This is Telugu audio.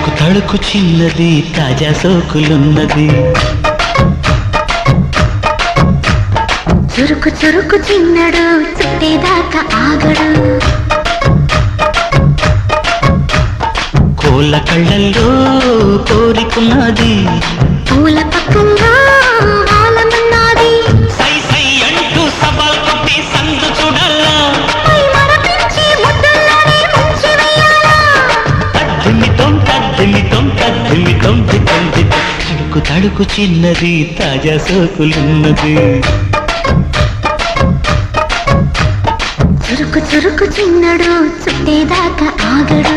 తడుకు తడుకు చిన్నది తాజా సోకులున్నది. చురుకు చురుకు చిన్నడు చుట్టేదాకా ఆగడు. కోళ్ళ కళ్ళల్లో కోరికున్నది. పూల పక్కల్లో ఆలమన్నాది సై సై అంటూ సవాల్ కొట్టి సందు చూడాలా తద్దిమితం తద్దిమితం దితం తడుకు తడుకు చిన్నది తాజా సోకులున్నది. చురుకు చురుకు చిన్నడు చుట్టేదాకా ఆగడు.